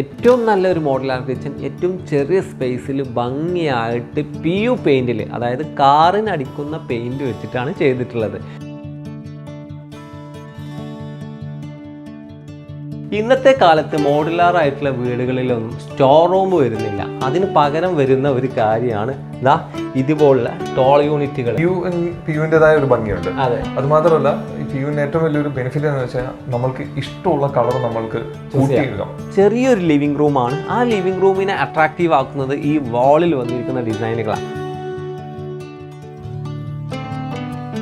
ഏറ്റവും നല്ലൊരു മോഡലാണ് കിച്ചൺ. ഏറ്റവും ചെറിയ സ്പേസിൽ ഭംഗിയായിട്ട് പി യു പെയിന്റിൽ അതായത് കാറിന് അടിക്കുന്ന പെയിന്റ് വെച്ചിട്ടാണ് ചെയ്തിട്ടുള്ളത്. ഇന്നത്തെ കാലത്ത് മോഡുലാർ ആയിട്ടുള്ള വീടുകളിലൊന്നും സ്റ്റോർ റൂം വരുന്നില്ല. അതിന് പകരം വരുന്ന ഒരു കാര്യമാണ് ദാ ഇതുപോലുള്ള ടോൾ യൂണിറ്റുകൾ പ്യൂ പ്യൂവിന്റെതായ ഒരു ഭംഗിയുണ്ട്. അതെ. അത് മാത്രമല്ല ഈ പ്യൂവിന് ഏറ്റവും വലിയൊരു ബെനിഫിറ്റ് എന്ന് വെച്ചാൽ നമ്മൾക്ക് ഇഷ്ടമുള്ള കളർ നമ്മൾക്ക് ചെറിയൊരു ലിവിംഗ് റൂമാണ് ആ ലിവിംഗ് റൂമിനെ അട്രാക്റ്റീവ് ആക്കുന്നത് ഈ വാളിൽ വന്നിരിക്കുന്ന ഡിസൈനുകളാണ്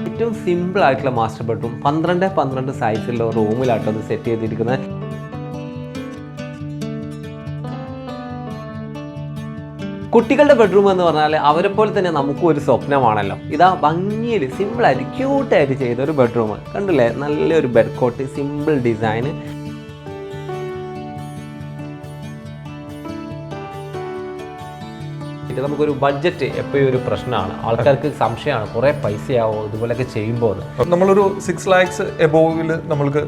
ഏറ്റവും സിമ്പിൾ ആയിട്ടുള്ള മാസ്റ്റർ ബെഡ്റൂം പന്ത്രണ്ട് പന്ത്രണ്ട് സൈസിലുള്ള റൂമിലാട്ടോ അത് സെറ്റ് ചെയ്തിരിക്കുന്നത്. കുട്ടികളുടെ ബെഡ്റൂം എന്ന് പറഞ്ഞാൽ അവരെ പോലെ തന്നെ നമുക്കും ഒരു സ്വപ്നമാണല്ലോ. ഇതാ ഭംഗിയിൽ സിമ്പിളായിട്ട് ക്യൂട്ടായിട്ട് ചെയ്ത ഒരു ബെഡ്റൂം കണ്ടില്ലേ? നല്ലൊരു ബെഡ് കോട്ട് സിമ്പിൾ ഡിസൈൻ ഇത് നമുക്കൊരു ബഡ്ജറ്റ് എപ്പോഴും ഒരു പ്രശ്നമാണ്. ആൾക്കാർക്ക് സംശയമാണ്. കുറേ പൈസയാവോ ഇതുപോലെയൊക്കെ ചെയ്യുമ്പോൾ. നമ്മളൊരു സിക്സ് ലാക്സ് എബോവിൽ നമ്മൾക്ക്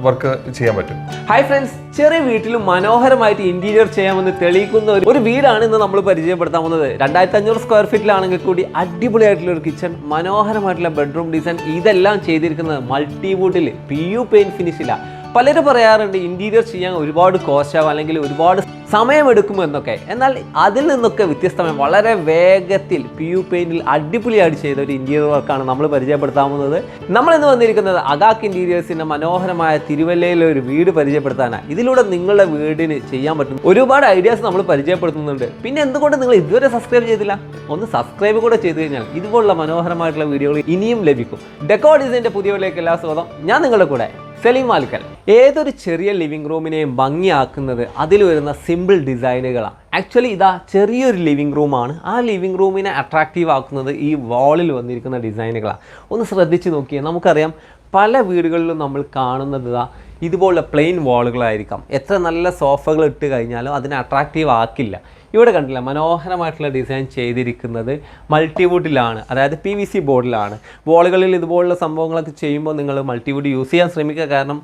വർക്ക് ചെയ്യാൻ പറ്റും. ഹായ് ഫ്രണ്ട്സ് ചെറിയ വീട്ടിലും മനോഹരമായിട്ട് ഇന്റീരിയർ ചെയ്യാമെന്ന് തെളിയിക്കുന്ന ഒരു- വീടാണ് ഇന്ന് നമ്മൾ പരിചയപ്പെടുത്താൻ പോകുന്നത് രണ്ടായിരത്തി അഞ്ഞൂറ് സ്ക്വയർ ഫീറ്റിലാണെങ്കിൽ കൂടി അടിപൊളിയായിട്ടുള്ള ഒരു കിച്ചൺ മനോഹരമായിട്ടുള്ള ബെഡ്റൂം ഡിസൈൻ ഇതെല്ലാം ചെയ്തിരിക്കുന്നത് മൾട്ടിവുഡിൽ പി യു പെയിൻ ഫിനിഷില്ല പലരും പറയാറുണ്ട് ഇന്റീരിയർ ചെയ്യാൻ ഒരുപാട് കോസ്റ്റാവും അല്ലെങ്കിൽ ഒരുപാട് സമയമെടുക്കും എന്നൊക്കെ. എന്നാൽ അതിൽ നിന്നൊക്കെ വ്യത്യസ്തമായി വളരെ വേഗത്തിൽ പി യു പെയിന്റിൽ അടിപൊളിയായിട്ട് ചെയ്ത ഒരു ഇന്റീരിയർ വർക്കാണ് നമ്മൾ പരിചയപ്പെടുത്താവുന്നത് നമ്മൾ ഇന്ന് വന്നിരിക്കുന്നത് അഗാക്ക് ഇന്റീരിയേഴ്സിന്റെ മനോഹരമായ തിരുവല്ലയിലെ ഒരു വീട് പരിചയപ്പെടുത്താനാണ്. ഇതിലൂടെ നിങ്ങളുടെ വീടിന് ചെയ്യാൻ പറ്റും ഒരുപാട് ഐഡിയാസ് നമ്മൾ പരിചയപ്പെടുത്തുന്നുണ്ട്. പിന്നെ എന്തുകൊണ്ട് നിങ്ങൾ ഇതുവരെ സബ്സ്ക്രൈബ് ചെയ്തില്ല? ഒന്ന് സബ്സ്ക്രൈബ് കൂടെ ചെയ്തു കഴിഞ്ഞാൽ ഇതുപോലുള്ള മനോഹരമായിട്ടുള്ള വീഡിയോകൾ ഇനിയും ലഭിക്കും. ഡെക്കോ ഡിസൈന്റെ പുതിയവിലേക്ക് എല്ലാ സ്വാഗതം. ഞാൻ നിങ്ങളുടെ കൂടെ സലീം മാലിക്കൽ ഏതൊരു ചെറിയ ലിവിംഗ് റൂമിനെയും ഭംഗിയാക്കുന്നത് അതിൽ വരുന്ന സിമ്പിൾ ഡിസൈനുകളാണ്. ആക്ച്വലി ഇതാ ചെറിയൊരു ലിവിംഗ് റൂമാണ്. ആ ലിവിംഗ് റൂമിനെ അട്രാക്റ്റീവ് ആക്കുന്നത് ഈ വാളിൽ വന്നിരിക്കുന്ന ഡിസൈനുകളാണ്. ഒന്ന് ശ്രദ്ധിച്ച് നോക്കിയാൽ നമുക്കറിയാം പല വീടുകളിലും നമ്മൾ കാണുന്നത് ഇതാ ഇതുപോലുള്ള പ്ലെയിൻ വാളുകളായിരിക്കാം എത്ര നല്ല സോഫകൾ ഇട്ട് കഴിഞ്ഞാലും അതിനെ അട്രാക്റ്റീവ് ആക്കില്ല. ഇവിടെ കണ്ടില്ല മനോഹരമായിട്ടുള്ള ഡിസൈൻ ചെയ്തിരിക്കുന്നത് മൾട്ടിവുഡിലാണ് അതായത് പി വി സി ബോർഡിലാണ് വോളുകളിൽ ഇതുപോലുള്ള സംഭവങ്ങളൊക്കെ ചെയ്യുമ്പോൾ നിങ്ങൾ മൾട്ടിവുഡ് യൂസ് ചെയ്യാൻ ശ്രമിക്കുക. കാരണം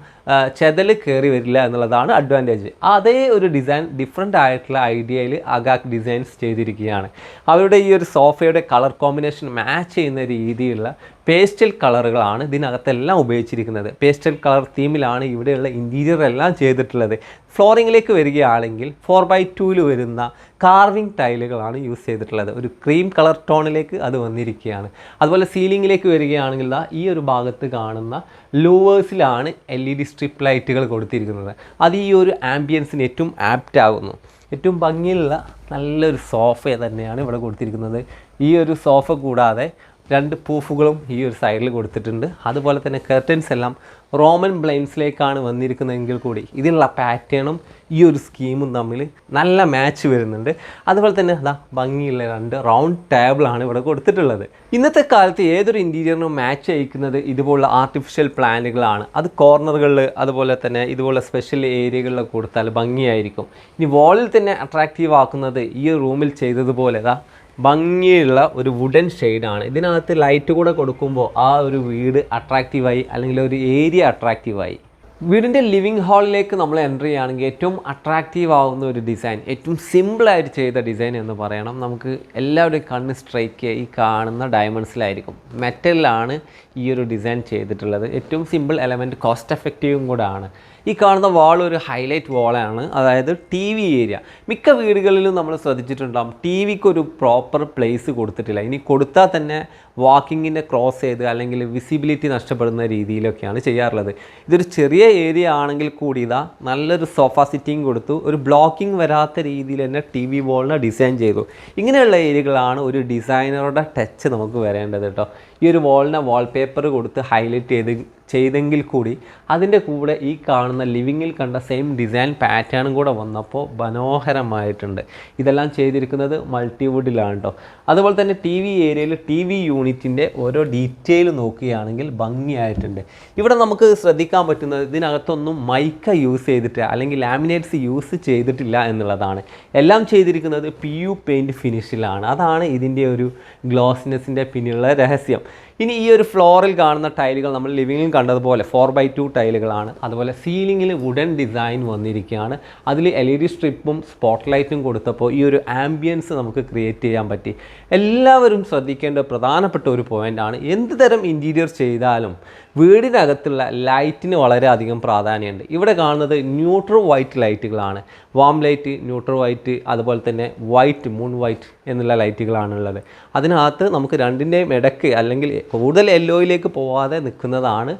ചെതൽ കയറി വരില്ല എന്നുള്ളതാണ് അഡ്വാന്റേജ് അതേ ഒരു ഡിസൈൻ ഡിഫറെന്റ് ആയിട്ടുള്ള ഐഡിയയിൽ അഗാക്ക് ഡിസൈൻസ് ചെയ്തിരിക്കുകയാണ്. അവരുടെ ഈ ഒരു സോഫയുടെ കളർ കോമ്പിനേഷൻ മാച്ച് ചെയ്യുന്ന രീതിയിലുള്ള പേസ്റ്റൽ കളറുകളാണ് ഇതിനകത്തെല്ലാം ഉപയോഗിച്ചിരിക്കുന്നത്. പേസ്റ്റൽ കളർ തീമിലാണ് ഇവിടെയുള്ള ഇന്റീരിയർ എല്ലാം ചെയ്തിട്ടുള്ളത്. ഫ്ലോറിങ്ങിലേക്ക് വരികയാണെങ്കിൽ ഫോർ ബൈ ടൂവിൽ വരുന്ന കാർവിംഗ് ടൈലുകളാണ് യൂസ് ചെയ്തിട്ടുള്ളത്. ഒരു ക്രീം കളർ ടോണിലേക്ക് അത് വന്നിരിക്കുകയാണ്. അതുപോലെ സീലിങ്ങിലേക്ക് വരികയാണെങ്കിൽ ഈ ഒരു ഭാഗത്ത് കാണുന്ന ലൂവേഴ്സിലാണ് എൽ ഇ ഡി സ്ട്രിപ്പ് ലൈറ്റുകൾ കൊടുത്തിരിക്കുന്നത്. അത് ഈ ഒരു ആംബിയൻസിന് ഏറ്റവും ആപ്റ്റ് ആകുന്നു ഏറ്റവും ഭംഗിയുള്ള നല്ലൊരു സോഫ തന്നെയാണ് ഇവിടെ കൊടുത്തിരിക്കുന്നത്. ഈ ഒരു സോഫ കൂടാതെ രണ്ട് പൂഫുകളും ഈ ഒരു സൈഡിൽ കൊടുത്തിട്ടുണ്ട്. അതുപോലെ തന്നെ കർട്ടൻസ് എല്ലാം റോമൻ ബ്ലൈൻസിലേക്കാണ് വന്നിരിക്കുന്നതെങ്കിൽ കൂടി ഇതിനുള്ള പാറ്റേണും ഈ ഒരു സ്കീമും തമ്മിൽ നല്ല മാച്ച് വരുന്നുണ്ട്. അതുപോലെ തന്നെ അതാ ഭംഗിയുള്ള രണ്ട് റൗണ്ട് ടേബിളാണ് ഇവിടെ കൊടുത്തിട്ടുള്ളത്. ഇന്നത്തെ കാലത്ത് ഏതൊരു ഇന്റീരിയറിനും മാച്ച് അയക്കുന്നത് ഇതുപോലുള്ള ആർട്ടിഫിഷ്യൽ പ്ലാന്റുകളാണ് അത് കോർണറുകളിൽ അതുപോലെ തന്നെ ഇതുപോലുള്ള സ്പെഷ്യൽ ഏരിയകളിൽ കൊടുത്താൽ ഭംഗിയായിരിക്കും. ഇനി വാളിൽ തന്നെ അട്രാക്റ്റീവ് ആക്കുന്നത് ഈ റൂമിൽ ചെയ്തതുപോലെ ഇതാ ഭംഗിയുള്ള ഒരു വുഡൻ ഷെയ്ഡാണ് ഇതിനകത്ത് ലൈറ്റ് കൂടെ കൊടുക്കുമ്പോൾ ആ ഒരു വീട് അട്രാക്റ്റീവായി അല്ലെങ്കിൽ ഒരു ഏരിയ അട്രാക്റ്റീവായി വീടിന്റെ ലിവിങ് ഹാളിലേക്ക് നമ്മൾ എന്റർ ചെയ്യുകയാണെങ്കിൽ ഏറ്റവും അട്രാക്റ്റീവ് ആവുന്ന ഒരു ഡിസൈൻ ഏറ്റവും സിമ്പിളായിട്ട് ചെയ്ത ഡിസൈൻ എന്ന് പറയണം. നമുക്ക് എല്ലാവരുടെയും കണ്ണ് സ്ട്രൈക്ക് ഈ കാണുന്ന ഡയമണ്ട്സിലായിരിക്കും മെറ്റലിലാണ് ഈ ഒരു ഡിസൈൻ ചെയ്തിട്ടുള്ളത്. ഏറ്റവും സിമ്പിൾ എലമെന്റ് കോസ്റ്റ് എഫക്റ്റീവും കൂടെ ആണ്. ഈ കാണുന്ന വാൾ ഒരു ഹൈലൈറ്റ് വാളാണ് അതായത് ടി വി ഏരിയ മിക്ക വീടുകളിലും നമ്മൾ ശ്രദ്ധിച്ചിട്ടുണ്ടാകും ടി വിക്ക് ഒരു പ്രോപ്പർ പ്ലേസ് കൊടുത്തിട്ടില്ല. ഇനി കൊടുത്താൽ തന്നെ വാക്കിങ്ങിന്റെ ക്രോസ് ചെയ്ത് അല്ലെങ്കിൽ വിസിബിലിറ്റി നഷ്ടപ്പെടുന്ന രീതിയിലൊക്കെയാണ് ചെയ്യാറുള്ളത്. ഇതൊരു ചെറിയ ഏരിയ ആണെങ്കിൽ കൂടി ഇതാ നല്ലൊരു സോഫ സിറ്റിങ് കൊടുത്തു ഒരു ബ്ലോക്കിംഗ് വരാത്ത രീതിയിൽ തന്നെ ടി വി വോളിനെ ഡിസൈൻ ചെയ്തു. ഇങ്ങനെയുള്ള ഏരിയകളാണ് ഒരു ഡിസൈനറുടെ ടച്ച് നമുക്ക് വരേണ്ടത് കേട്ടോ. ഈ ഒരു വോളിനെ വാൾപേപ്പർ കൊടുത്ത് ഹൈലൈറ്റ് ചെയ്ത് ചെയ്തെങ്കിൽ കൂടി അതിന്റെ കൂടെ ഈ കാണുന്ന ലിവിങ്ങിൽ കണ്ട സെയിം ഡിസൈൻ പാറ്റേണും കൂടെ വന്നപ്പോൾ മനോഹരമായിട്ടുണ്ട്. ഇതെല്ലാം ചെയ്തിരിക്കുന്നത് മൾട്ടിവുഡിലാണ് കേട്ടോ. അതുപോലെ തന്നെ ടി വി ഏരിയയിൽ ടി വി യൂണിറ്റിന്റെ ഓരോ ഡീറ്റെയിൽ നോക്കുകയാണെങ്കിൽ ഭംഗിയായിട്ടുണ്ട്. ഇവിടെ നമുക്ക് ശ്രദ്ധിക്കാൻ പറ്റുന്നത് ഇതിനകത്തൊന്നും മൈക്ക യൂസ് ചെയ്തിട്ട് അല്ലെങ്കിൽ ലാമിനേറ്റ്സ് യൂസ് ചെയ്തിട്ടില്ല എന്നുള്ളതാണ്. എല്ലാം ചെയ്തിരിക്കുന്നത് പി യു പെയിന്റ് ഫിനിഷിലാണ് അതാണ് ഇതിന്റെ ഒരു ഗ്ലോസിനെസ്സിന്റെ പിന്നിലുള്ള രഹസ്യം. ഇനി ഈ ഒരു ഫ്ലോറിൽ കാണുന്ന ടൈലുകൾ നമ്മൾ ലിവിങ്ങിൽ കണ്ടതുപോലെ ഫോർ ബൈ ടു ടൈലുകളാണ്. അതുപോലെ സീലിങ്ങിൽ വുഡൻ ഡിസൈൻ വന്നിരിക്കുകയാണ്. അതിൽ എൽ ഇ ഡി സ്ട്രിപ്പും സ്പോട്ട് ലൈറ്റും കൊടുത്തപ്പോൾ ഈ ഒരു ആംബിയൻസ് നമുക്ക് ക്രിയേറ്റ് ചെയ്യാൻ പറ്റി. എല്ലാവരും ശ്രദ്ധിക്കേണ്ട പ്രധാനപ്പെട്ട ഒരു പോയിന്റാണ് എന്ത് തരം ഇന്റീരിയർ ചെയ്താലും വീടിനകത്തുള്ള ലൈറ്റിന് വളരെയധികം പ്രാധാന്യമുണ്ട്. ഇവിടെ കാണുന്നത് ന്യൂട്രൽ വൈറ്റ് ലൈറ്റുകളാണ്. വാം ലൈറ്റ് ന്യൂട്രൽ വൈറ്റ് അതുപോലെ തന്നെ വൈറ്റ് മൂൺ വൈറ്റ് എന്നുള്ള ലൈറ്റുകളാണ് ഉള്ളത്. അതിനകത്ത് നമുക്ക് രണ്ടിന്റെയും ഇടയ്ക്ക് അല്ലെങ്കിൽ കൂടുതൽ യെല്ലോയിലേക്ക് പോവാതെ നിൽക്കുന്നതാണ്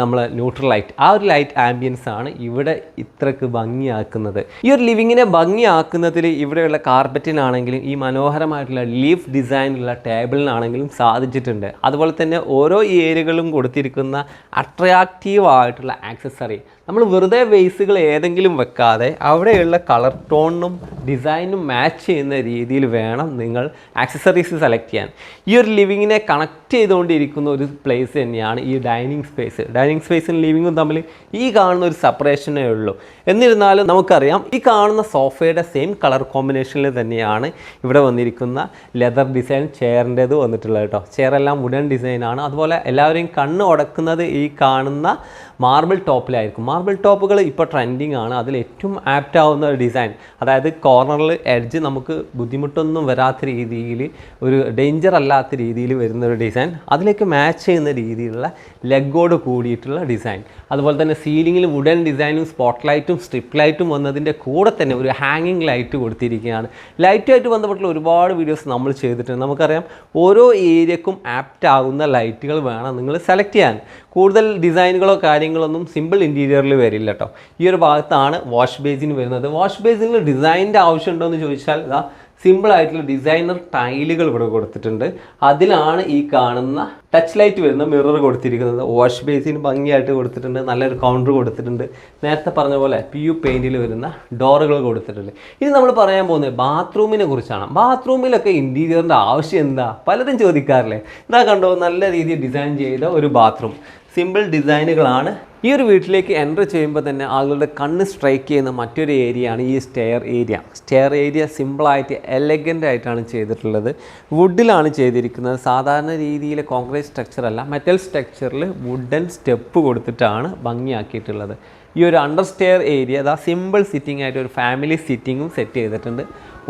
നമ്മൾ ന്യൂട്രൽ ലൈറ്റ് ആ ഒരു ലൈറ്റ് ആംബിയൻസ് ആണ് ഇവിടെ ഇത്രക്ക് ഭംഗിയാക്കുന്നത്. ഈ ഒരു ലിവിങ്ങിനെ ഭംഗിയാക്കുന്നതിൽ ഇവിടെയുള്ള കാർപ്പറ്റിനാണെങ്കിലും ഈ മനോഹരമായിട്ടുള്ള ലീഫ് ഡിസൈനുള്ള ടേബിളിനാണെങ്കിലും സാധിച്ചിട്ടുണ്ട്. അതുപോലെ തന്നെ ഓരോ ഏരിയകളും കൊടുത്തിരിക്കുന്ന അട്രാക്റ്റീവ് ആയിട്ടുള്ള ആക്സസറി നമ്മൾ വെറുതെ വേസുകൾ ഏതെങ്കിലും വെക്കാതെ അവിടെയുള്ള കളർ ടോണിനും ഡിസൈനും മാച്ച് ചെയ്യുന്ന രീതിയിൽ വേണം നിങ്ങൾ ആക്സസറീസ് സെലക്ട് ചെയ്യാൻ. ഈ ഒരു ലിവിങ്ങിനെ കണക്ട് ചെയ്തുകൊണ്ടിരിക്കുന്ന ഒരു പ്ലേസ് തന്നെയാണ് ഈ ഡൈനിങ് സ്പേസ് ഡൈനിങ് സ്പേസും ലിവിങ്ങും തമ്മിൽ ഈ കാണുന്ന ഒരു സെപ്പറേഷനേ ഉള്ളൂ. എന്നിരുന്നാലും നമുക്കറിയാം ഈ കാണുന്ന സോഫയുടെ സെയിം കളർ കോമ്പിനേഷനിൽ തന്നെയാണ് ഇവിടെ വന്നിരിക്കുന്ന ലെതർ ഡിസൈൻ ചെയറിന്റേത് വന്നിട്ടുള്ളത് കേട്ടോ. ചെയറെല്ലാം വുഡൻ ഡിസൈനാണ് അതുപോലെ എല്ലാവരെയും കണ്ണ് ഉടക്കുന്നത് ഈ കാണുന്ന മാർബിൾ ടോപ്പിലായിരിക്കും മാർബിൾ ടോപ്പുകൾ ഇപ്പോൾ ട്രെൻഡിങ് ആണ്. അതിൽ ഏറ്റവും ആപ്റ്റ് ആവുന്ന ഒരു ഡിസൈൻ അതായത് കോർണറിൽ എഡ്ജ് നമുക്ക് ബുദ്ധിമുട്ടൊന്നും വരാത്ത രീതിയിൽ ഒരു ഡേഞ്ചർ അല്ലാത്ത രീതിയിൽ വരുന്ന ഒരു ഡിസൈൻ അതിലേക്ക് മാച്ച് ചെയ്യുന്ന രീതിയിലുള്ള ലെഗോട് കൂടിയിട്ടുള്ള ഡിസൈൻ അതുപോലെ തന്നെ സീലിങ്ങിൽ വുഡൻ ഡിസൈനും സ്പോട്ട് ലൈറ്റും സ്ട്രിപ്പ് ലൈറ്റും വന്നതിന്റെ കൂടെ തന്നെ ഒരു ഹാങ്ങിങ് ലൈറ്റ് കൊടുത്തിരിക്കുകയാണ്. ലൈറ്റുമായിട്ട് ബന്ധപ്പെട്ടുള്ള ഒരുപാട് വീഡിയോസ് നമ്മൾ ചെയ്തിട്ടുണ്ട്. നമുക്കറിയാം ഓരോ ഏരിയക്കും ആപ്റ്റ് ആകുന്ന ലൈറ്റുകൾ വേണം നിങ്ങൾ സെലക്ട് ചെയ്യാൻ. കൂടുതൽ ഡിസൈനുകളോ കാര്യങ്ങളോ ഒന്നും സിമ്പിൾ ഇന്റീരിയറിൽ വരില്ല കേട്ടോ ഈ ഒരു ഭാഗത്താണ് വാഷ് ബേസിന് വരുന്നത്. വാഷ് ബേസിന് ഡിസൈനിന്റെ ആവശ്യമുണ്ടോ എന്ന് ചോദിച്ചാൽ ഇതാ സിമ്പിൾ ആയിട്ടുള്ള ഡിസൈനർ ടൈലുകൾ ഇവിടെ കൊടുത്തിട്ടുണ്ട്. അതിലാണ് ഈ കാണുന്ന ടച്ച് ലൈറ്റ് വരുന്ന മിറർ കൊടുത്തിരിക്കുന്നത്. വാഷ് ബേസിന് ഭംഗിയായിട്ട് കൊടുത്തിട്ടുണ്ട്. നല്ലൊരു കൗണ്ടർ കൊടുത്തിട്ടുണ്ട്. നേരത്തെ പറഞ്ഞ പോലെ പി യു പെയിന്റിൽ വരുന്ന ഡോറുകൾ കൊടുത്തിട്ടുണ്ട്. ഇനി നമ്മൾ പറയാൻ പോകുന്നത് ബാത്റൂമിനെ കുറിച്ചാണ്. ബാത്റൂമിലൊക്കെ ഇന്റീരിയറിന്റെ ആവശ്യം എന്താ? പലരും ചോദിക്കാറില്ലേ? ഇതാ കണ്ടോ? നല്ല രീതിയിൽ ഡിസൈൻ ചെയ്ത ഒരു ബാത്റൂം സിമ്പിൾ ഡിസൈനുകളാണ്. ഈ ഒരു വീട്ടിലേക്ക് എന്റർ ചെയ്യുമ്പോൾ തന്നെ ആളുകളുടെ കണ്ണ് സ്ട്രൈക്ക് ചെയ്യുന്ന മറ്റൊരു ഏരിയയാണ് ഈ സ്റ്റെയർ ഏരിയ സ്റ്റെയർ ഏരിയ സിമ്പിളായിട്ട് എലഗന്റ് ആയിട്ടാണ് ചെയ്തിട്ടുള്ളത്. വുഡിലാണ് ചെയ്തിരിക്കുന്നത്. സാധാരണ രീതിയിലെ കോൺക്രീറ്റ് സ്ട്രക്ചർ അല്ല. മെറ്റൽ സ്ട്രക്ചറിൽ വുഡൻ സ്റ്റെപ്പ് കൊടുത്തിട്ടാണ് ഭംഗിയാക്കിയിട്ടുള്ളത്. ഈ ഒരു അണ്ടർ സ്റ്റെയർ ഏരിയ അതാ സിമ്പിൾ സിറ്റിംഗ് ആയിട്ട് ഒരു ഫാമിലി സിറ്റിങ്ങും സെറ്റ് ചെയ്തിട്ടുണ്ട്.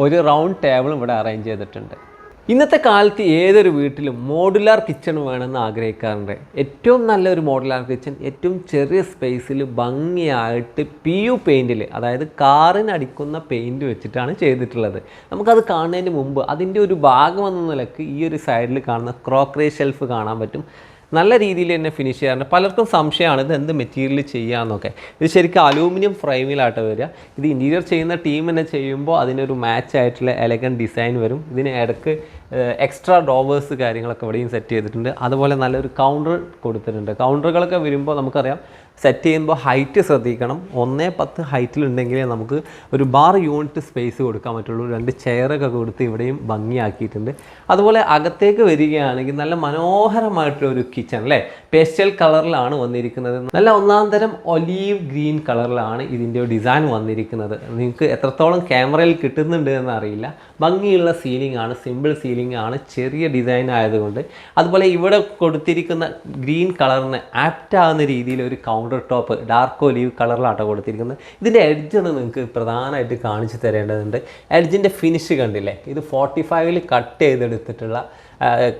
ഒരു റൗണ്ട് ടേബിളും ഇവിടെ അറേഞ്ച് ചെയ്തിട്ടുണ്ട്. ഇന്നത്തെ കാലത്ത് ഏതൊരു വീട്ടിലും മോഡുലാർ കിച്ചൺ വേണമെന്ന് ആഗ്രഹിക്കാറുണ്ട്. ഏറ്റവും നല്ലൊരു മോഡുലാർ കിച്ചൺ ഏറ്റവും ചെറിയ സ്പേസിൽ ഭംഗിയായിട്ട് പി യു പെയിന്റിൽ അതായത് കാറിനടിക്കുന്ന പെയിന്റ് വെച്ചിട്ടാണ് ചെയ്തിട്ടുള്ളത്. നമുക്കത് കാണുന്നതിന് മുമ്പ് അതിന്റെ ഒരു ഭാഗമെന്ന നിലയ്ക്ക് ഈ ഒരു സൈഡിൽ കാണുന്ന ക്രോക്കറി ഷെൽഫ് കാണാൻ പറ്റും. നല്ല രീതിയിൽ തന്നെ ഫിനിഷ് ചെയ്യാറുണ്ട്. പലർക്കും സംശയമാണ് ഇത് എന്ത് മെറ്റീരിയൽ ചെയ്യാമെന്നൊക്കെ ഇത് ശരിക്കും അലൂമിനിയം ഫ്രെയിമിലായിട്ട് വരിക. ഇത് ഇന്റീരിയർ ചെയ്യുന്ന ടീം തന്നെ ചെയ്യുമ്പോൾ അതിനൊരു മാച്ച് ആയിട്ടുള്ള എലഗൻ ഡിസൈൻ വരും. ഇതിന് ഇടയ്ക്ക് എക്സ്ട്രാ ഡോവേഴ്സ് കാര്യങ്ങളൊക്കെ ഇവിടെയും സെറ്റ് ചെയ്തിട്ടുണ്ട്. അതുപോലെ നല്ലൊരു കൗണ്ടർ കൊടുത്തിട്ടുണ്ട്. കൗണ്ടറുകളൊക്കെ വരുമ്പോൾ നമുക്കറിയാം സെറ്റ് ചെയ്യുമ്പോൾ ഹൈറ്റ് ശ്രദ്ധിക്കണം. ഒന്നേ പത്ത് ഹൈറ്റിലുണ്ടെങ്കിലേ നമുക്ക് ഒരു ബാർ യൂണിറ്റ് സ്പേസ് കൊടുക്കാൻ പറ്റുള്ളൂ. രണ്ട് ചെയറൊക്കെ കൊടുത്ത് ഇവിടെയും ഭംഗിയാക്കിയിട്ടുണ്ട്. അതുപോലെ അകത്തേക്ക് വരികയാണെങ്കിൽ നല്ല മനോഹരമായിട്ടുള്ള ഒരു കിച്ചൺ അല്ലേ പേസ്റ്റൽ കളറിലാണ് വന്നിരിക്കുന്നത്. നല്ല ഒന്നാം തരം ഒലീവ് ഗ്രീൻ കളറിലാണ് ഇതിന്റെ ഡിസൈൻ വന്നിരിക്കുന്നത്. നിങ്ങൾക്ക് എത്രത്തോളം ക്യാമറയിൽ കിട്ടുന്നുണ്ട് എന്ന് അറിയില്ല ഭംഗിയുള്ള സീലിംഗ് ആണ് സിമ്പിൾ സീലിംഗ് ആണ് ചെറിയ ഡിസൈൻ ആയതുകൊണ്ട്. അതുപോലെ ഇവിടെ കൊടുത്തിരിക്കുന്ന ഗ്രീൻ കളറിന് ആപ്റ്റ് ആകുന്ന രീതിയിൽ ഒരു കൗണ്ടർ ടോപ്പ് ഡാർക്ക് ഒലീവ് കളറിലാട്ടോ കൊടുത്തിരിക്കുന്നത്. ഇതിന്റെ എഡ്ജാണ് നിങ്ങൾക്ക് പ്രധാനമായിട്ട് കാണിച്ചു തരേണ്ടതുണ്ട്. എഡ്ജിന്റെ ഫിനിഷ് കണ്ടില്ലേ? ഇത് ഫോർട്ടി ഫൈവിൽ കട്ട് ചെയ്തെടുത്തിട്ടുള്ള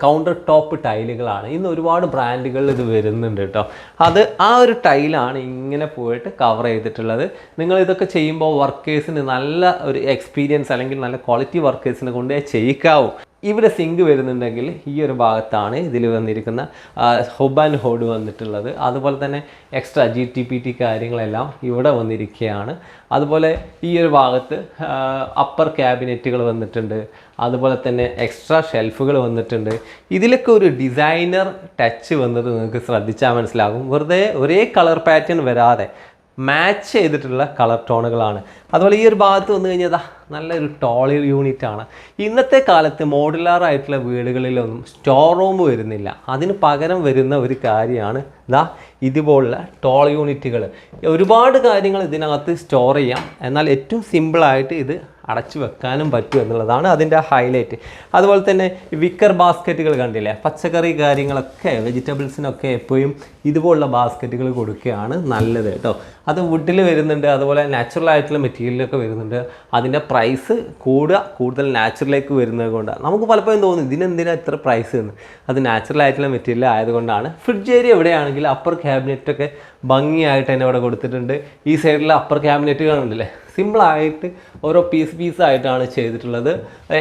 കൗണ്ടർ ടോപ്പ് ടൈലുകളാണ് ഇന്ന് ഒരുപാട് ബ്രാൻഡുകളിൽ ഇത് വരുന്നുണ്ട് കേട്ടോ അത് ആ ഒരു ടൈലാണ് ഇങ്ങനെ പോയിട്ട് കവർ ചെയ്തിട്ടുള്ളത്. നിങ്ങൾ ഇതൊക്കെ ചെയ്യുമ്പോൾ വർക്കേഴ്സിന് നല്ല ഒരു എക്സ്പീരിയൻസ് അല്ലെങ്കിൽ നല്ല ക്വാളിറ്റി വർക്കേഴ്സിനെ കൊണ്ട് ചെയ്യിക്കാവും. ഇവിടെ സിങ്ക് വരുന്നുണ്ടെങ്കിൽ ഈ ഒരു ഭാഗത്താണ് ഇതിൽ വന്നിരിക്കുന്ന ഹുബ് ആൻഡ് ഹോഡ് വന്നിട്ടുള്ളത്. അതുപോലെ തന്നെ extra G T P T കാര്യങ്ങളെല്ലാം ഇവിടെ വന്നിരിക്കുകയാണ്. അതുപോലെ ഈ ഒരു ഭാഗത്ത് അപ്പർ ക്യാബിനറ്റുകൾ വന്നിട്ടുണ്ട്. അതുപോലെ തന്നെ എക്സ്ട്രാ ഷെൽഫുകൾ വന്നിട്ടുണ്ട്. ഇതിലൊക്കെ ഒരു ഡിസൈനർ ടച്ച് വന്നത് നിങ്ങൾക്ക് ശ്രദ്ധിച്ചാൽ മനസ്സിലാകും. വെറുതെ ഒരേ കളർ പാറ്റേൺ വരാതെ മാച്ച് ചെയ്തിട്ടുള്ള കളർ ടോണുകളാണ്. അതുപോലെ ഈ ഒരു ഭാഗത്ത് വന്നു കഴിഞ്ഞാൽ നല്ലൊരു ടോളിൽ യൂണിറ്റ് ആണ്. ഇന്നത്തെ കാലത്ത് മോഡുലാർ ആയിട്ടുള്ള വീടുകളിലൊന്നും സ്റ്റോർ റൂം വരുന്നില്ല. അതിന് പകരം വരുന്ന ഒരു കാര്യമാണ് ഇതാ ഇതുപോലുള്ള ടോൾ യൂണിറ്റുകൾ. ഒരുപാട് കാര്യങ്ങൾ ഇതിനകത്ത് സ്റ്റോർ ചെയ്യാം. എന്നാൽ ഏറ്റവും സിമ്പിളായിട്ട് ഇത് അടച്ചു വെക്കാനും പറ്റും എന്നുള്ളതാണ് അതിന്റെ ഹൈലൈറ്റ് അതുപോലെ തന്നെ വിക്കർ ബാസ്ക്കറ്റുകൾ കണ്ടില്ലേ? പച്ചക്കറി കാര്യങ്ങളൊക്കെ വെജിറ്റബിൾസിനൊക്കെ എപ്പോഴും ഇതുപോലുള്ള ബാസ്ക്കറ്റുകൾ കൊടുക്കുകയാണ് നല്ലത് കേട്ടോ. അത് വുഡിൽ വരുന്നുണ്ട് അതുപോലെ നാച്ചുറൽ ആയിട്ടുള്ള മെറ്റീരിയലൊക്കെ വരുന്നുണ്ട്. അതിന്റെ പ്രൈസ് കൂടുക കൂടുതൽ നാച്ചുറലേക്ക് വരുന്നത് കൊണ്ടാണ്. നമുക്ക് പലപ്പോഴും തോന്നും ഇതിനെന്തിനാണ് ഇത്ര പ്രൈസ് എന്ന്? അത് നാച്ചുറൽ ആയിട്ടുള്ള മെറ്റീരിയൽ ആയതുകൊണ്ടാണ്. ഫ്രിഡ്ജ് ഏരിയ എവിടെയാണെങ്കിൽ അപ്പർ ക്യാബിനറ്റൊക്കെ ഭംഗിയായിട്ട് തന്നെ ഇവിടെ കൊടുത്തിട്ടുണ്ട്. ഈ സൈഡിൽ അപ്പർ ക്യാബിനറ്റ് കാണുന്നില്ലേ സിമ്പിളായിട്ട് ഓരോ പീസ് പീസായിട്ടാണ് ചെയ്തിട്ടുള്ളത്.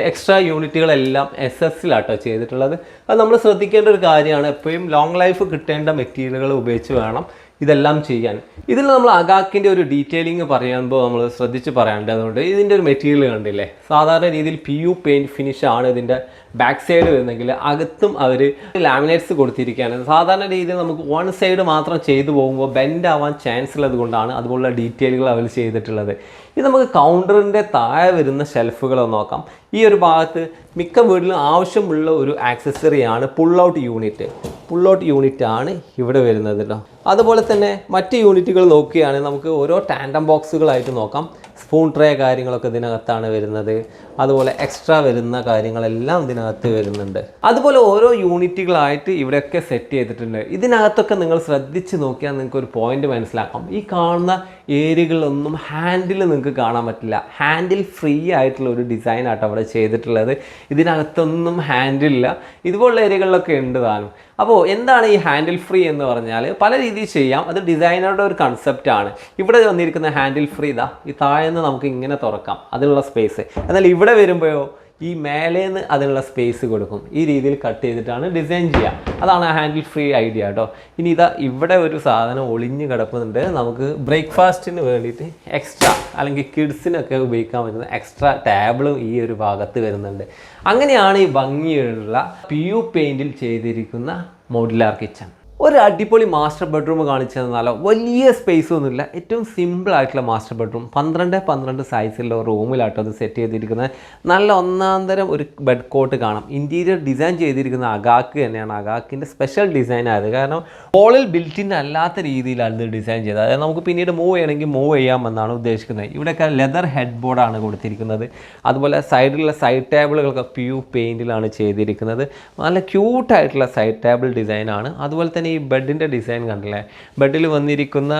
എക്സ്ട്രാ യൂണിറ്റുകളെല്ലാം എസ് എസ്സിലാട്ടോ ചെയ്തിട്ടുള്ളത്. അത് നമ്മൾ ശ്രദ്ധിക്കേണ്ട ഒരു കാര്യമാണ്. എപ്പോഴും ലോങ് ലൈഫ് കിട്ടേണ്ട മെറ്റീരിയലുകൾ ഉപയോഗിച്ച് വേണം. ഇതെല്ലാം ചെയ്യാൻ. ഇതിൽ നമ്മൾ അഗാക്കിന്റെ ഒരു ഡീറ്റെയിലിംഗ് പറയുമ്പോൾ നമ്മൾ ശ്രദ്ധിച്ച് പറയാനുണ്ട് പറയേണ്ടതുകൊണ്ട് ഇതിന്റെ ഒരു മെറ്റീരിയൽ കണ്ടില്ലേ? സാധാരണ രീതിയിൽ പി യു പെയിന്റ് ഫിനിഷ് ആണ് ഇതിന്റെ ബാക്ക് സൈഡ് വരുന്നെങ്കിൽ അകത്തും അവർ ലാമിനേറ്റ്സ് കൊടുത്തിരിക്കുകയാണ്. സാധാരണ രീതിയിൽ നമുക്ക് വൺ സൈഡ് മാത്രം ചെയ്തു പോകുമ്പോൾ ബെൻഡ് ആവാൻ ചാൻസ് ഉള്ളത് കൊണ്ടാണ് അതുപോലുള്ള ഡീറ്റെയിലുകൾ അവർ ചെയ്തിട്ടുള്ളത്. ഇത് നമുക്ക് കൗണ്ടറിന്റെ താഴെ വരുന്ന ഷെൽഫുകൾ നോക്കാം. ഈ ഒരു ഭാഗത്ത് മിക്ക വീട്ടിലും ആവശ്യമുള്ള ഒരു ആക്സസറിയാണ് pull out unit pull out unit ആണ് ഇവിടെ വരുന്നത് അതുപോലെ തന്നെ മറ്റ് യൂണിറ്റുകൾ നോക്കുകയാണെങ്കിൽ നമുക്ക് ഓരോ ടാൻഡം ബോക്സുകളായിട്ട് നോക്കാം. സ്പൂൺ ട്രേ കാര്യങ്ങളൊക്കെ ഇതിനകത്താണ് വരുന്നത്. അതുപോലെ എക്സ്ട്രാ വരുന്ന കാര്യങ്ങളെല്ലാം ഇതിനകത്ത് വരുന്നുണ്ട്. അതുപോലെ ഓരോ യൂണിറ്റുകളായിട്ട് ഇവിടെയൊക്കെ സെറ്റ് ചെയ്തിട്ടുണ്ട്. ഇതിനകത്തൊക്കെ നിങ്ങൾ ശ്രദ്ധിച്ച് നോക്കിയാൽ നിങ്ങൾക്ക് ഒരു പോയിന്റ് മനസ്സിലാക്കാം. ഈ കാണുന്ന ഏരിയകളിലൊന്നും ഹാൻഡിൽ നിങ്ങൾക്ക് കാണാൻ പറ്റില്ല. ഹാൻഡിൽ ഫ്രീ ആയിട്ടുള്ള ഒരു ഡിസൈൻ ആട്ടോ അവിടെ ചെയ്തിട്ടുള്ളത്. ഇതിനകത്തൊന്നും ഹാൻഡിലില്ല ഇതുപോലുള്ള ഏരിയകളിലൊക്കെ ഉണ്ട് താനും. അപ്പോൾ എന്താണ് ഈ ഹാൻഡിൽ ഫ്രീ എന്ന് പറഞ്ഞാൽ പല രീതിയിൽ ചെയ്യാം. അത് ഡിസൈനറുടെ ഒരു കൺസെപ്റ്റ് ആണ്. ഇവിടെ വന്നിരിക്കുന്ന ഹാൻഡിൽ ഫ്രീ ഇതാ. ഈ താഴെ നിന്ന് നമുക്ക് ഇങ്ങനെ തുറക്കാം. അതിനുള്ള സ്പേസ് എന്നാൽ ഇവിടെ വരുമ്പോഴോ ഈ മേലേന്ന് അതിനുള്ള സ്പേസ് കൊടുക്കും. ഈ രീതിയിൽ കട്ട് ചെയ്തിട്ടാണ് ഡിസൈൻ ചെയ്യുക. അതാണ് ഹാൻഡിൽ ഫ്രീ ഐഡിയ കേട്ടോ ഇനി ഇതാ ഇവിടെ ഒരു സാധനം ഒളിഞ്ഞ് കിടക്കുന്നുണ്ട് നമുക്ക് ബ്രേക്ക്ഫാസ്റ്റിന് വേണ്ടിയിട്ട് എക്സ്ട്രാ അല്ലെങ്കിൽ കിഡ്സിനൊക്കെ ഉപയോഗിക്കാൻ പറ്റുന്ന എക്സ്ട്രാ ടേബിളും ഈ ഒരു ഭാഗത്ത് വരുന്നുണ്ട്. അങ്ങനെയാണ് ഈ ഭംഗിയുള്ള പി യു പെയിന്റിൽ ചെയ്തിരിക്കുന്ന മോഡുലാർ കിച്ചൺ ഒരു അടിപൊളി മാസ്റ്റർ ബെഡ്റൂം കാണിച്ചു തന്നാലോ? വലിയ സ്പേസ് ഒന്നുമില്ല. ഏറ്റവും സിമ്പിൾ ആയിട്ടുള്ള മാസ്റ്റർ ബെഡ്റൂം പന്ത്രണ്ട് പന്ത്രണ്ട് സൈസിലുള്ള റൂമിലാട്ടോ അത് സെറ്റ് ചെയ്തിരിക്കുന്നത്. നല്ല ഒന്നാന്തരം ഒരു ബെഡ് കോട്ട് കാണാം. ഇന്റീരിയർ ഡിസൈൻ ചെയ്തിരിക്കുന്ന അഗാക്ക് തന്നെയാണ്. അഗാക്കിന്റെ സ്പെഷ്യൽ ഡിസൈൻ ആയത്. കാരണം ഹോളിൽ ബിൽറ്റിൻ അല്ലാത്ത രീതിയിലാണ് ഇത് ഡിസൈൻ ചെയ്തത്. അതായത് നമുക്ക് പിന്നീട് മൂവ് ചെയ്യണമെങ്കിൽ മൂവ് ചെയ്യാമെന്നാണ് ഉദ്ദേശിക്കുന്നത്. ഇവിടെയൊക്കെ ലെതർ ഹെഡ് ബോർഡാണ് കൊടുത്തിരിക്കുന്നത്. അതുപോലെ സൈഡിലുള്ള സൈഡ് ടേബിളുകളൊക്കെ പ്യൂ പെയിന്റിലാണ് ചെയ്തിരിക്കുന്നത്. നല്ല ക്യൂട്ടായിട്ടുള്ള സൈഡ് ടേബിൾ ഡിസൈനാണ് അതുപോലെ തന്നെ ഈ ബെഡിന്റെ ഡിസൈൻ കണ്ടില്ലേ? ബെഡിൽ വന്നിരിക്കുന്ന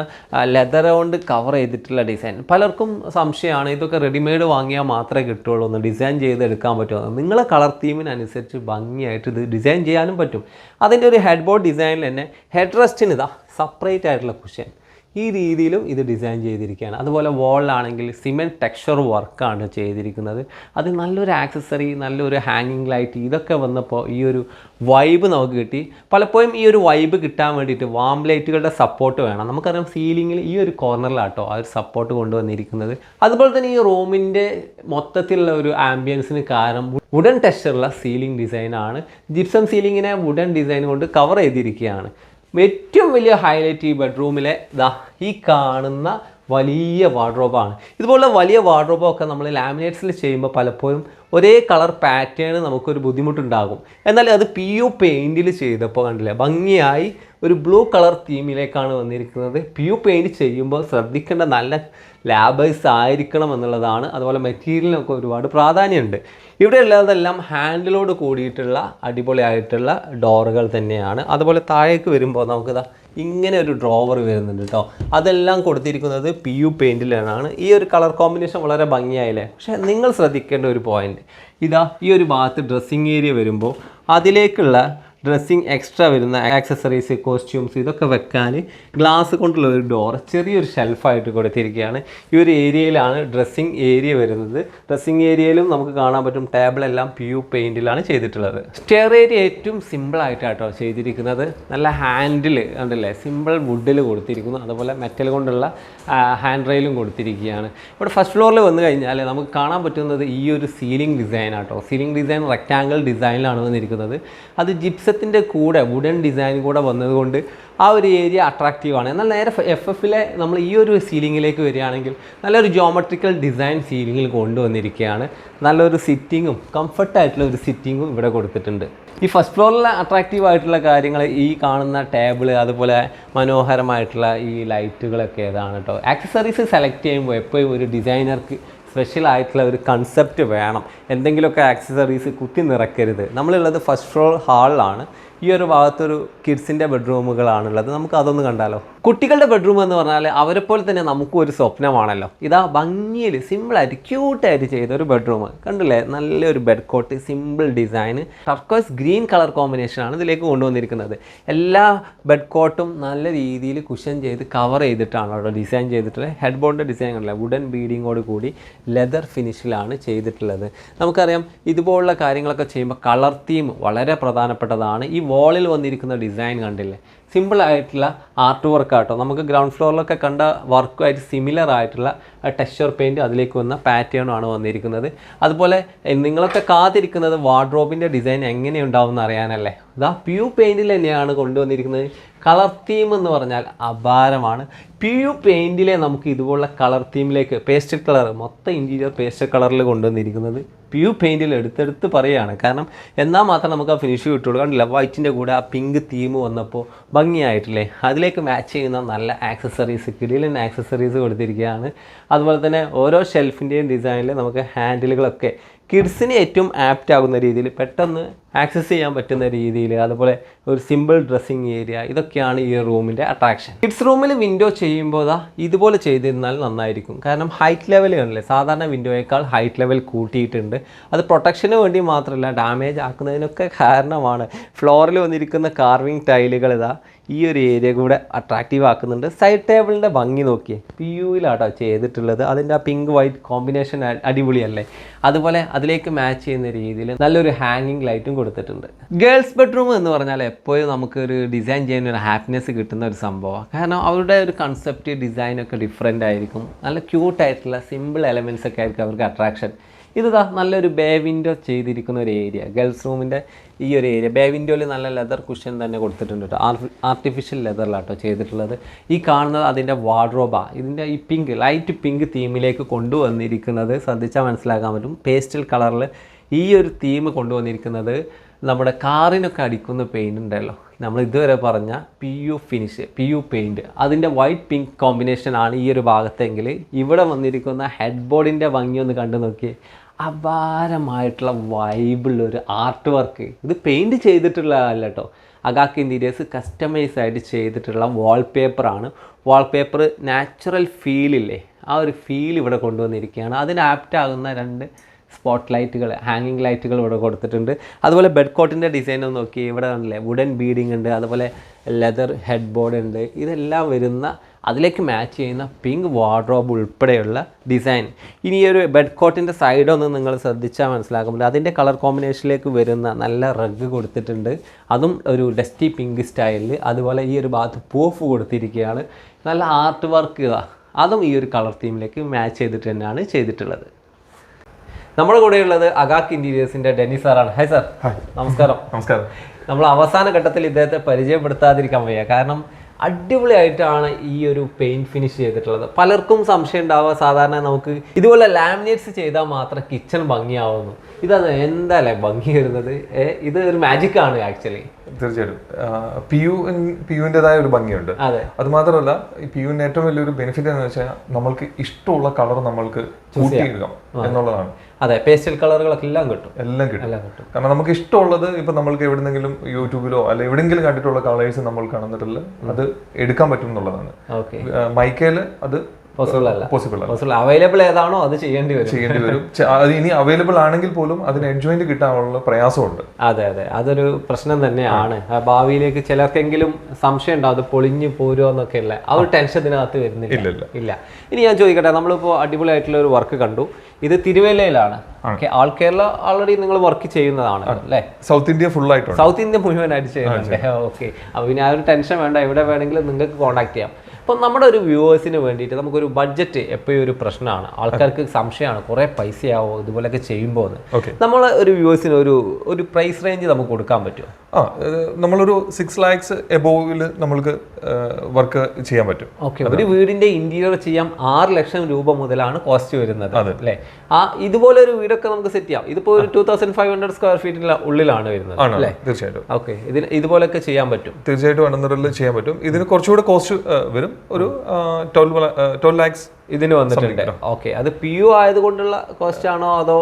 ലെതർ കൊണ്ട് കവർ ചെയ്തിട്ടുള്ള ഡിസൈൻ. പലർക്കും സംശയമാണ് ഇതൊക്കെ റെഡിമെയ്ഡ് വാങ്ങിയാൽ മാത്രമേ കിട്ടുള്ളൂ ഒന്ന് ഡിസൈൻ ചെയ്തെടുക്കാൻ പറ്റുമോ? നിങ്ങളെ കളർ തീമിനനുസരിച്ച് ഭംഗിയായിട്ട് ഇത് ഡിസൈൻ ചെയ്യാനും പറ്റും. അതിന്റെ ഒരു ഹെഡ് ബോർഡ് ഡിസൈനിൽ തന്നെ ഹെഡ് റെസ്റ്റിന് ഇതാ സെപ്പറേറ്റ് ആയിട്ടുള്ള കുഷ്യൻ ഈ രീതിയിലും ഇത് ഡിസൈൻ ചെയ്തിരിക്കുകയാണ്. അതുപോലെ വോളിലാണെങ്കിൽ സിമെന്റ് ടെക്സ്ചർ വർക്കാണ് ചെയ്തിരിക്കുന്നത്. അത് നല്ലൊരു ആക്സസറി നല്ലൊരു ഹാങ്ങിങ് ലൈറ്റ് ഇതൊക്കെ വന്നപ്പോൾ ഈ ഒരു വൈബ് നമുക്ക് കിട്ടി. പലപ്പോഴും ഈ ഒരു വൈബ് കിട്ടാൻ വേണ്ടിയിട്ട് വാം ലൈറ്റുകളുടെ സപ്പോർട്ട് വേണം. നമുക്കറിയാം സീലിങ്ങിൽ ഈ ഒരു കോർണറിലാട്ടോ ആ ഒരു സപ്പോർട്ട് കൊണ്ടുവന്നിരിക്കുന്നത്. അതുപോലെ തന്നെ ഈ റൂമിന്റെ മൊത്തത്തിലുള്ള ഒരു ആംബിയൻസിന് കാരണം വുഡൻ ടെക്സ്ചറുള്ള സീലിംഗ് ഡിസൈനാണ് ജിപ്സം സീലിങ്ങിനെ വുഡൻ ഡിസൈൻ കൊണ്ട് കവർ ചെയ്തിരിക്കുകയാണ്. ഏറ്റവും വലിയ ഹൈലൈറ്റ് ഈ ബെഡ്റൂമിലെ ദാ ഈ കാണുന്ന വലിയ വാർഡ്രോബാണ് ഇതുപോലുള്ള വലിയ വാർഡ്രോബൊക്കെ നമ്മൾ ലാമിനേറ്റ്സിൽ ചെയ്യുമ്പോൾ പലപ്പോഴും ഒരേ കളർ പാറ്റേൺ നമുക്കൊരു ബുദ്ധിമുട്ടുണ്ടാകും. എന്നാൽ അത് പി യു പെയിന്റിൽ ചെയ്തപ്പോൾ കണ്ടില്ലേ ഭംഗിയായി ഒരു ബ്ലൂ കളർ തീമിലേക്കാണ് വന്നിരിക്കുന്നത്. പി യു പെയിന്റ് ചെയ്യുമ്പോൾ ശ്രദ്ധിക്കേണ്ട നല്ല ലാബേഴ്സ് ആയിരിക്കണം എന്നുള്ളതാണ്. അതുപോലെ മെറ്റീരിയലിനൊക്കെ ഒരുപാട് പ്രാധാന്യമുണ്ട്. ഇവിടെ ഉള്ളതെല്ലാം ഹാൻഡിലോട് കൂടിയിട്ടുള്ള അടിപൊളിയായിട്ടുള്ള ഡോറുകൾ തന്നെയാണ്. അതുപോലെ താഴേക്ക് വരുമ്പോൾ നമുക്കിതാ ഇങ്ങനെ ഒരു ഡ്രോവർ വരുന്നുണ്ട് കേട്ടോ അതെല്ലാം കൊടുത്തിരിക്കുന്നത് പി യു പെയിന്റിലാണ് ഈ ഒരു കളർ കോമ്പിനേഷൻ വളരെ ഭംഗിയായില്ലേ? പക്ഷേ നിങ്ങൾ ശ്രദ്ധിക്കേണ്ട ഒരു പോയിന്റ് ഇതാ ഈ ഒരു ഭാഗത്ത് ഡ്രസ്സിങ് ഏരിയ വരുമ്പോൾ അതിലേക്കുള്ള ഡ്രസ്സിങ് എക്സ്ട്രാ വരുന്ന ആക്സസറീസ് കോസ്റ്റ്യൂംസ് ഇതൊക്കെ വെക്കാൻ ഗ്ലാസ് കൊണ്ടുള്ള ഒരു ഡോർ ചെറിയൊരു ഷെൽഫായിട്ട് കൊടുത്തിരിക്കുകയാണ്. ഈ ഒരു ഏരിയയിലാണ് ഡ്രസ്സിങ് ഏരിയ വരുന്നത്. ഡ്രസ്സിങ് ഏരിയയിലും നമുക്ക് കാണാൻ പറ്റും ടേബിളെല്ലാം പി യു പെയിന്റിലാണ് ചെയ്തിട്ടുള്ളത്. സ്റ്റെയർ ഏരിയ ഏറ്റവും സിമ്പിളായിട്ടാട്ടോ ചെയ്തിരിക്കുന്നത്. നല്ല ഹാൻഡിൽ ഉണ്ടല്ലേ സിമ്പിൾ വുഡിൽ കൊടുത്തിരിക്കുന്നു. അതുപോലെ മെറ്റൽ കൊണ്ടുള്ള ഹാൻഡ് റെയിലും കൊടുത്തിരിക്കുകയാണ്. ഇവിടെ ഫസ്റ്റ് ഫ്ലോറിൽ വന്നു കഴിഞ്ഞാൽ നമുക്ക് കാണാൻ പറ്റുന്നത് ഈ ഒരു സീലിംഗ് ഡിസൈൻ ആട്ടോ. സീലിംഗ് ഡിസൈൻ റെക്റ്റാങ്കിൾ ഡിസൈനിലാണ് വന്നിരിക്കുന്നത്. അത് ജിപ്സ മിനിമലിസത്തിന്റെ കൂടെ വുഡൻ ഡിസൈൻ കൂടെ വന്നതുകൊണ്ട് ആ ഒരു ഏരിയ അട്രാക്റ്റീവ് ആണ്. എന്നാൽ നേരെ എഫ് എഫിലെ നമ്മൾ ഈ ഒരു സീലിങ്ങിലേക്ക് വരികയാണെങ്കിൽ നല്ലൊരു ജോമെട്രിക്കൽ ഡിസൈൻ സീലിങ്ങിൽ കൊണ്ടുവന്നിരിക്കുകയാണ്. നല്ലൊരു സിറ്റിങ്ങും കംഫർട്ടായിട്ടുള്ള ഒരു സിറ്റിങ്ങും ഇവിടെ കൊടുത്തിട്ടുണ്ട്. ഈ ഫസ്റ്റ് ഫ്ലോറിലെ അട്രാക്റ്റീവ് ആയിട്ടുള്ള കാര്യങ്ങൾ ഈ കാണുന്ന ടേബിൾ അതുപോലെ മനോഹരമായിട്ടുള്ള ഈ ലൈറ്റുകളൊക്കെ ഏതാണ് കേട്ടോ ആക്സസറീസ് സെലക്ട് ചെയ്യുമ്പോൾ എപ്പോഴും ഒരു ഡിസൈനർക്ക് സ്പെഷ്യൽ ആയിട്ടുള്ള ഒരു കൺസെപ്റ്റ് വേണം. എന്തെങ്കിലുമൊക്കെ ആക്സസറീസ് കുത്തി നിറക്കരുത് നമ്മളുള്ളത് ഫസ്റ്റ് ഫ്ലോർ ഹാളിലാണ് ഈ ഒരു ഭാഗത്തൊരു കിഡ്സിന്റെ ബെഡ്റൂമുകളാണുള്ളത് നമുക്ക് അതൊന്ന് കണ്ടാലോ? കുട്ടികളുടെ ബെഡ്റൂം എന്ന് പറഞ്ഞാൽ അവരെ പോലെ തന്നെ നമുക്കും ഒരു സ്വപ്നമാണല്ലോ. ഇതാ ഭംഗിയിൽ സിമ്പിളായിട്ട് ക്യൂട്ടായിട്ട് ചെയ്ത ഒരു ബെഡ്റൂം കണ്ടില്ലേ? നല്ലൊരു bed cot simple design turquoise green colour കോമ്പിനേഷനാണ് ഇതിലേക്ക് കൊണ്ടുവന്നിരിക്കുന്നത്. എല്ലാ ബെഡ് കോട്ടും നല്ല രീതിയിൽ കുഷൻ ചെയ്ത് കവർ ചെയ്തിട്ടാണ് അവിടെ ഡിസൈൻ ചെയ്തിട്ടുള്ളത്. ഹെഡ് ബോണിന്റെ ഡിസൈൻ കണ്ടില്ല? വുഡൻ ബീഡിങ്ങോട് കൂടി ലെതർ ഫിനിഷിലാണ് ചെയ്തിട്ടുള്ളത്. നമുക്കറിയാം ഇതുപോലുള്ള കാര്യങ്ങളൊക്കെ ചെയ്യുമ്പോൾ കളർ തീം വളരെ പ്രധാനപ്പെട്ടതാണ്. ഈ വാളിൽ വന്നിരിക്കുന്ന ഡിസൈൻ കണ്ടില്ലേ? സിമ്പിൾ ആയിട്ടുള്ള ആർട്ട് വർക്ക് ആട്ടോ. നമുക്ക് ഗ്രൗണ്ട് ഫ്ലോറിലൊക്കെ കണ്ട വർക്കുമായിട്ട് സിമിലർ ആയിട്ടുള്ള ടെക്സ്ചർ പെയിന്റ് അതിലേക്ക് വന്ന പാറ്റേണും ആണ് വന്നിരിക്കുന്നത്. അതുപോലെ നിങ്ങളൊക്കെ കാത്തിരിക്കുന്നത് വാർഡ്രോബിന്റെ ഡിസൈൻ എങ്ങനെയുണ്ടാവും അറിയാനല്ലേ? ഇതാ പ്യൂ പെയിന്റിൽ തന്നെയാണ് കൊണ്ടുവന്നിരിക്കുന്നത്. കളർ തീം എന്ന് പറഞ്ഞാൽ അപാരമാണ്. പി യു പെയിന്റിലെ നമുക്ക് ഇതുപോലുള്ള കളർ തീമിലേക്ക് പേസ്റ്റൽ കളർ മൊത്തം ഇന്റീരിയർ പേസ്റ്റൽ കളറിൽ കൊണ്ടുവന്നിരിക്കുന്നത് പി യു പെയിന്റിൽ എടുത്തെടുത്ത് പറയുകയാണ്. കാരണം എന്നാൽ മാത്രം നമുക്ക് ആ ഫിനിഷ് കിട്ടുള്ളൂ. കണ്ടില്ല വൈറ്റിന്റെ കൂടെ ആ പിങ്ക് തീം വന്നപ്പോൾ ഭംഗിയായിട്ടില്ലേ? അതിലേക്ക് മാച്ച് ചെയ്യുന്ന നല്ല ആക്സസറീസ് കിടിലൻ ആക്സസറീസ് കൊടുത്തിരിക്കുകയാണ്. അതുപോലെ തന്നെ ഓരോ ഷെൽഫിന്റെയും ഡിസൈനിൽ നമുക്ക് ഹാൻഡിലുകളൊക്കെ കിഡ്സിന് ഏറ്റവും ആപ്റ്റ് ആകുന്ന രീതിയിൽ പെട്ടെന്ന് ആക്സസ് ചെയ്യാൻ പറ്റുന്ന രീതിയിൽ അതുപോലെ ഒരു സിമ്പിൾ ഡ്രസ്സിങ് ഏരിയ ഇതൊക്കെയാണ് ഈ റൂമിന്റെ അട്രാക്ഷൻ കിഡ്സ് റൂമിൽ വിൻഡോ ചെയ്യുമ്പോൾ ഇതുപോലെ ചെയ്തിരുന്നാൽ നന്നായിരിക്കും. കാരണം ഹൈറ്റ് ലെവൽ കണ്ടില്ലേ സാധാരണ വിൻഡോയേക്കാൾ ഹൈറ്റ് ലെവൽ കൂട്ടിയിട്ടുണ്ട്. അത് പ്രൊട്ടക്ഷന് വേണ്ടി മാത്രമല്ല ഡാമേജ് ആക്കുന്നതിനൊക്കെ കാരണമാണ്. ഫ്ലോറിൽ വന്നിരിക്കുന്ന കാർവിംഗ് ടൈലുകൾ ഇതാ ഈ ഒരു ഏരിയ കൂടെ അട്രാക്റ്റീവ് ആക്കുന്നുണ്ട്. സൈഡ് ടേബിളിന്റെ ഭംഗി നോക്കിയേ. പി യുയിലാട്ടോ ചെയ്തിട്ടുള്ളത്. അതിന്റെ ആ പിങ്ക് വൈറ്റ് കോമ്പിനേഷൻ അടിപൊളിയല്ലേ? അതുപോലെ അതിലേക്ക് മാച്ച് ചെയ്യുന്ന രീതിയിൽ നല്ലൊരു ഹാങ്ങിങ് ലൈറ്റും കൊടുത്തിട്ടുണ്ട്. ഗേൾസ് ബെഡ്റൂം എന്ന് പറഞ്ഞാൽ എപ്പോഴും നമുക്കൊരു ഡിസൈൻ ചെയ്യുന്ന ഒരു ഹാപ്പിനെസ് കിട്ടുന്ന ഒരു സംഭവമാണ് കാരണം അവരുടെ ഒരു കൺസെപ്റ്റ് ഡിസൈനൊക്കെ ഡിഫറെന്റ് ആയിരിക്കും. നല്ല ക്യൂട്ടായിട്ടുള്ള സിമ്പിൾ എലമെൻസ് ഒക്കെ ആയിരിക്കും അവർക്ക് അട്രാക്ഷൻ ഇതാ നല്ലൊരു ബേ വിൻഡോ ചെയ്തിരിക്കുന്ന ഒരു ഏരിയ ഗേൾസ് റൂമിന്റെ ഈ ഒരു ഏരിയ ബേ വിൻഡോയിൽ നല്ല ലെതർ കുഷൻ തന്നെ കൊടുത്തിട്ടുണ്ട് കേട്ടോ. ആർട്ടിഫിഷ്യൽ ലെതറിലാട്ടോ ചെയ്തിട്ടുള്ളത്. ഈ കാണുന്നത് അതിന്റെ വാർഡ്രോബാണ് ഇതിന്റെ ഈ പിങ്ക് ലൈറ്റ് പിങ്ക് തീമിലേക്ക് കൊണ്ടുവന്നിരിക്കുന്നത് ശ്രദ്ധിച്ചാൽ മനസ്സിലാക്കാൻ പറ്റും. പേസ്റ്റൽ കളറിൽ ഈ ഒരു തീം കൊണ്ടുവന്നിരിക്കുന്നത് നമ്മുടെ കാറിനൊക്കെ അടിക്കുന്ന പെയിന്റ് ഉണ്ടല്ലോ. നമ്മൾ ഇതുവരെ പറഞ്ഞ P U finish P U paint അതിന്റെ വൈറ്റ് പിങ്ക് കോമ്പിനേഷൻ ആണ് ഈ ഒരു ഭാഗത്തെങ്കിൽ ഇവിടെ വന്നിരിക്കുന്ന ഹെഡ് ബോർഡിന്റെ ഭംഗി ഒന്ന് കണ്ടു നോക്കി അപാരമായിട്ടുള്ള വൈബിളുള്ള ഒരു ആർട്ട് വർക്ക് ഇത് പെയിന്റ് ചെയ്തിട്ടുള്ളതല്ല കേട്ടോ അഗാക്ക് ഇന്റീരിയേഴ്സ് കസ്റ്റമൈസ് ആയിട്ട് ചെയ്തിട്ടുള്ള വാൾപേപ്പറാണ് വാൾപേപ്പർ നാച്ചുറൽ ഫീലില്ലേ ആ ഒരു ഫീൽ ഇവിടെ കൊണ്ടുവന്നിരിക്കുകയാണ്. അതിന് ആപ്റ്റ് ആകുന്ന രണ്ട് സ്പോട്ട് ലൈറ്റുകൾ ഹാങ്ങിങ് ലൈറ്റുകൾ ഇവിടെ കൊടുത്തിട്ടുണ്ട്. അതുപോലെ ബെഡ് കോട്ടിന്റെ ഡിസൈൻ ഒന്ന് നോക്കി ഇവിടെ ഉണ്ടല്ലേ വുഡൻ ബീഡിങ് ഉണ്ട്. അതുപോലെ ലെതർ ഹെഡ് ബോർഡ് ഉണ്ട്. ഇതെല്ലാം വരുന്ന അതിലേക്ക് മാച്ച് ചെയ്യുന്ന പിങ്ക് വാർഡ്രോബ് ഉൾപ്പെടെയുള്ള ഡിസൈൻ ഇനി ഒരു ബെഡ് കോട്ടിന്റെ സൈഡൊന്ന് നിങ്ങൾ ശ്രദ്ധിച്ചാൽ മനസ്സിലാക്കുമ്പോൾ അതിന്റെ കളർ കോമ്പിനേഷനിലേക്ക് വരുന്ന നല്ല റഗ് കൊടുത്തിട്ടുണ്ട്. അതും ഒരു ഡസ്റ്റി പിങ്ക് സ്റ്റൈലിൽ അതുപോലെ ഈ ഒരു ഭാഗത്ത് പൂഫ് കൊടുത്തിരിക്കുകയാണ്. നല്ല ആർട്ട് വർക്ക് അതും ഈ ഒരു കളർ തീമിലേക്ക് മാച്ച് ചെയ്തിട്ട് തന്നെയാണ് ചെയ്തിട്ടുള്ളത്. നമ്മുടെ കൂടെയുള്ളത് അഗാക്ക് ഇന്റീരിയേഴ്സിന്റെ ഡെന്നി സാറാണ് ഹായ് സാർ നമസ്കാരം. നമസ്കാരം. നമ്മൾ അവസാന ഘട്ടത്തിൽ ഇദ്ദേഹത്തെ പരിചയപ്പെടുത്താതിരിക്കാൻ വയ്യ. കാരണം അടിപൊളിയായിട്ടാണ് ഈ ഒരു പെയിന്റ് ഫിനിഷ് ചെയ്തിട്ടുള്ളത്. പലർക്കും സംശയം ഉണ്ടാവുക. സാധാരണ നമുക്ക് ഇതുപോലെ ലാമിനേറ്റ്സ് ചെയ്താൽ മാത്രം കിച്ചൺ ഭംഗിയാവുന്നു. ഇതത് എന്താല്ലേ ഭംഗി വരുന്നത്? ഇത് ഒരു മാജിക് ആണ് ആക്ച്വലി തീർച്ചയായിട്ടും. പി യു പി ഒരു ഭംഗിയുണ്ട്. അതെ. അത് മാത്രമല്ല ഈ പി യുവിന്റെ ഏറ്റവും വലിയൊരു ബെനിഫിറ്റ് എന്ന് വെച്ചാൽ നമ്മൾക്ക് ഇഷ്ടമുള്ള കളർ നമ്മൾക്ക് എന്നുള്ളതാണ്. അതെ പേസ്റ്റൽ കളറുകളൊക്കെ എല്ലാം കിട്ടും. എല്ലാം കിട്ടും. എല്ലാം കിട്ടും. കാരണം നമുക്ക് ഇഷ്ടമുള്ളത് ഇപ്പൊ നമ്മൾക്ക് എവിടെന്നെങ്കിലും യൂട്യൂബിലോ അല്ല എവിടെങ്കിലും കണ്ടിട്ടുള്ള കളേഴ്സ് നമ്മൾ കാണുന്നിട്ടില്ല അത് എടുക്കാൻ പറ്റും എന്നുള്ളതാണ്. മൈക്കേൽ മൈക്കയിൽ അത് പോസിബിൾ അല്ല. പോസിബിൾ അല്ല. അവൈലബിൾ ഏതാണോ അത് ചെയ്യേണ്ടി വരും. ചെയ്യേണ്ടി വരും. അത് ഇനി അവൈലബിൾ ആണെങ്കിൽ പോലും അതിന് എൻജോയ്മെന്റ് കിട്ടാനുള്ള പ്രയാസമുണ്ട്. അതെ അതെ. അതൊരു പ്രശ്നം തന്നെയാണ്. ഭാവിയിലേക്ക് ചിലർക്കെങ്കിലും സംശയം ഉണ്ടാവും. അത് പൊളിഞ്ഞു പോരുമോ എന്നൊക്കെ ഉള്ള. ആ ഒരു ടെൻഷൻ ഇതിനകത്ത് വരുന്നില്ല. ഇല്ല, ഇനി ഞാൻ ചോദിക്കട്ടെ. നമ്മളിപ്പോൾ അടിപൊളിയായിട്ടുള്ള ഒരു വർക്ക് കണ്ടു. ഇത് തിരുവല്ലയിലാണ് ആൾ കേരള ഓൾറെഡി നിങ്ങൾ വർക്ക് ചെയ്യുന്നതാണ് അല്ലേ? സൗത്ത് ഇന്ത്യ ഫുൾ ആയിട്ട് സൗത്ത് ഇന്ത്യ മുഴുവനായിട്ട് ചെയ്യുന്നുണ്ട്. ഓക്കെ. അപ്പോൾ പിന്നെ ആ ഒരു ടെൻഷൻ വേണ്ട. എവിടെ വേണമെങ്കിലും നിങ്ങൾക്ക് കോൺടാക്ട് ചെയ്യാം. അപ്പം നമ്മുടെ ഒരു വ്യൂവേഴ്സിന് വേണ്ടിയിട്ട് നമുക്കൊരു ബഡ്ജറ്റ് എപ്പോഴും ഒരു പ്രശ്നമാണ്. ആൾക്കാർക്ക് സംശയമാണ്. കുറേ പൈസയാവോ ഇതുപോലെയൊക്കെ ചെയ്യുമ്പോൾ. നമ്മൾ ഒരു വ്യൂവേഴ്സിന് ഒരു ഒരു പ്രൈസ് റേഞ്ച് നമുക്ക് കൊടുക്കാൻ പറ്റുമോ? ആ നമ്മളൊരു സിക്സ് ലാക്സ് എബോവിൽ നമ്മൾക്ക് വർക്ക് ചെയ്യാൻ പറ്റും. ഓക്കെ ഒരു വീടിന്റെ ഇന്റീരിയർ ചെയ്യാൻ ആറ് ലക്ഷം രൂപ മുതലാണ് കോസ്റ്റ് വരുന്നത് അല്ലേ? ആ ഇതുപോലെ ഒരു വീടൊക്കെ നമുക്ക് സെറ്റ് ചെയ്യാം. ഇതിപ്പോ ഒരു two thousand five hundred square ഫീറ്റിന്റെ ഉള്ളിലാണ് വരുന്നത് അല്ലേ? തീർച്ചയായിട്ടും. ഓക്കെ ഇതിന് ഇതുപോലെയൊക്കെ ചെയ്യാൻ പറ്റും. തീർച്ചയായിട്ടും അനന്തരത്തിൽ ചെയ്യാൻ പറ്റും. ഇതിന് കുറച്ചുകൂടെ കോസ്റ്റ് വരും. ഒരു ട്വൽവ് ട്വൽവ് ലാക്സ് ഇതിന് വന്നിട്ടുണ്ട്. ഓക്കെ. അത് പി യു ആയതുകൊണ്ടുള്ള കോസ്റ്റ് ആണോ അതോ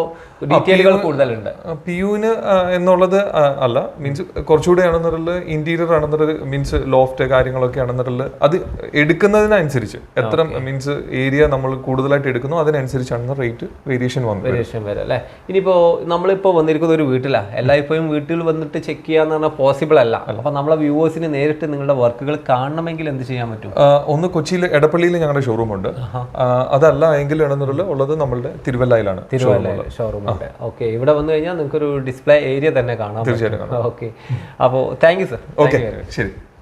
ഡീറ്റെയിലുകൾ കൂടുതലുണ്ട്? പി യുവിന് എന്നുള്ളത് അല്ല മീൻസ് കുറച്ചുകൂടെ ആണെന്നുള്ളത് ഇന്റീരിയർ ആണെന്നുള്ള മീൻസ് ലോഫ്റ്റ് കാര്യങ്ങളൊക്കെ ആണെന്നുള്ള അത് എടുക്കുന്നതിനനുസരിച്ച് എത്ര മീൻസ് ഏരിയ നമ്മൾ കൂടുതലായിട്ട് എടുക്കുന്നു അതിനനുസരിച്ചാണ് റേറ്റ് വേരിയേഷൻ വന്നത്. വേരിയേഷൻ വരും അല്ലേ? ഇനിയിപ്പോ നമ്മളിപ്പോ വന്നിരിക്കുന്ന ഒരു വീട്ടിലാ. എല്ലായ്പ്പോഴും വീട്ടിൽ വന്നിട്ട് ചെക്ക് ചെയ്യാന്ന് പറഞ്ഞാൽ പോസിബിൾ അല്ല. അപ്പൊ നമ്മളെ വ്യൂവേഴ്സിന് നേരിട്ട് നിങ്ങളുടെ വർക്കുകൾ കാണണമെങ്കിൽ എന്ത് ചെയ്യാൻ പറ്റും? ഒന്ന് കൊച്ചിയിൽ എടപ്പള്ളിയിൽ ഞങ്ങളുടെ ഷോറൂം ഉണ്ട്. അതല്ല എങ്കിൽ ഉള്ളത് നമ്മളുടെ തിരുവല്ലയിലാണ് തിരുവല്ല ഷോറൂം ഉണ്ട്. ഓക്കെ ഇവിടെ വന്നു കഴിഞ്ഞാൽ നിങ്ങൾക്ക് ഒരു ഡിസ്പ്ലേ ഏരിയ തന്നെ കാണാം. തീർച്ചയായിട്ടും ഓക്കെ അപ്പോൾ താങ്ക് യു സർ ഓക്കെ ശരി.